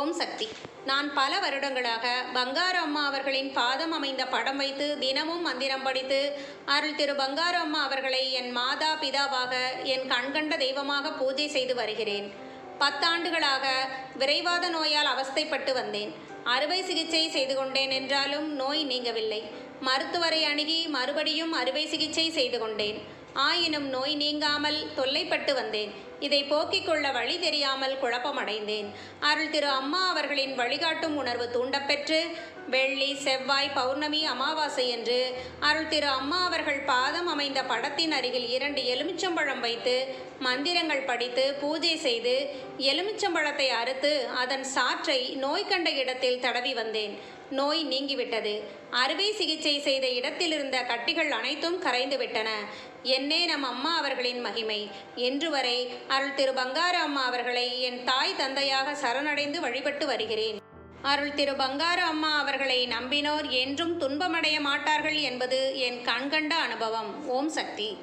ஓம் சக்தி. நான் பல வருடங்களாக பங்காரு அம்மா அவர்களின் பாதம் அமைந்த படம் வைத்து தினமும் மந்திரம் படித்து அருள் திரு பங்காரு அம்மா அவர்களை என் மாதா பிதாவாக என் கண்கண்ட தெய்வமாக பூஜை செய்து வருகிறேன். பத்தாண்டுகளாக விரைவாத நோயால் அவஸ்தைப்பட்டு வந்தேன். அறுவை சிகிச்சை செய்து கொண்டேன் என்றாலும் நோய் நீங்கவில்லை. மருத்துவரை அணுகி மறுபடியும் அறுவை சிகிச்சை செய்து கொண்டேன். ஆயினும் நோய் நீங்காமல் தொல்லைப்பட்டு வந்தேன். இதை போக்கிக் கொள்ள வழி தெரியாமல் குழப்பமடைந்தேன். அருள் திரு அம்மா அவர்களின் வழிகாட்டும் உணர்வு தூண்டப்பெற்று வெள்ளி செவ்வாய் பௌர்ணமி அமாவாசை என்று அருள் திரு அம்மா அவர்கள் பாதம் அமைந்த படத்தின் அருகில் இரண்டு எலுமிச்சம்பழம் வைத்து மந்திரங்கள் படித்து பூஜை செய்து எலுமிச்சம்பழத்தை அறுத்து அதன் சாற்றை நோய் கண்ட இடத்தில் தடவி வந்தேன். நோய் நீங்கிவிட்டது. அறுவை சிகிச்சை செய்த இடத்தில் இருந்த கட்டிகள் அனைத்தும் கரைந்துவிட்டன. என்னே நம் அம்மா அவர்களின் மகிமை. என்று வரை அருள் திரு பங்கார அம்மா அவர்களை என் தாய் தந்தையாக சரணடைந்து வழிபட்டு வருகிறேன். அருள் திரு பங்காரு அம்மா அவர்களை நம்பினோர் என்றும் துன்பமடைய மாட்டார்கள் என்பது என் கண்கண்ட அனுபவம். ஓம் சக்தி.